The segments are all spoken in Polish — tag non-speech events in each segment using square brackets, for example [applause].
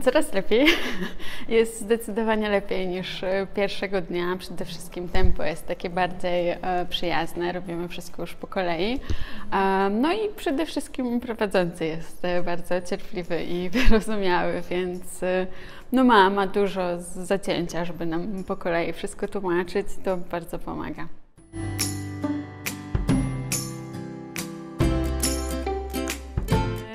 Coraz lepiej. [laughs] Jest zdecydowanie lepiej niż e, pierwszego dnia. Przede wszystkim tempo jest takie bardziej e, przyjazne. Robimy wszystko już po kolei. No i przede wszystkim prowadzący jest bardzo cierpliwy i [laughs] wyrozumiały, więc no ma, ma dużo zacięcia, żeby nam po kolei wszystko tłumaczyć. To bardzo pomaga.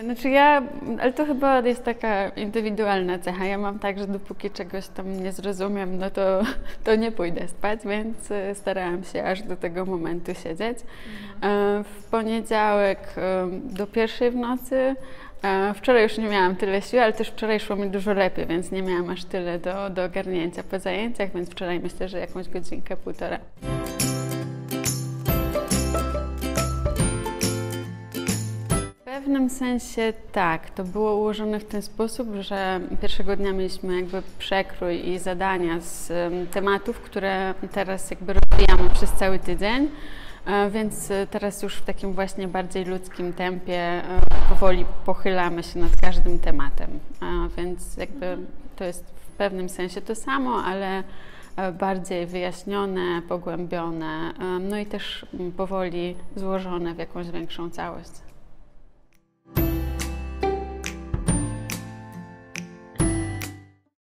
Znaczy ja, ale to chyba jest taka indywidualna cecha. Ja mam tak, że dopóki czegoś tam nie zrozumiem, no to, to nie pójdę spać, więc e, starałam się aż do tego momentu siedzieć. E, W poniedziałek do pierwszej w nocy. E, Wczoraj już nie miałam tyle siły, ale też wczoraj szło mi dużo lepiej, więc nie miałam aż tyle do, do ogarnięcia po zajęciach, więc wczoraj myślę, że jakąś godzinkę, półtora. Pewnym sensie tak. To było ułożone w ten sposób, że pierwszego dnia mieliśmy jakby przekrój i zadania z em, tematów, które teraz jakby rozwijamy przez cały tydzień. E, Więc e, teraz już w takim właśnie bardziej ludzkim tempie e, powoli pochylamy się nad każdym tematem. Więc jakby to jest w pewnym sensie to samo, ale bardziej wyjaśnione, pogłębione, no i też powoli złożone w jakąś większą całość.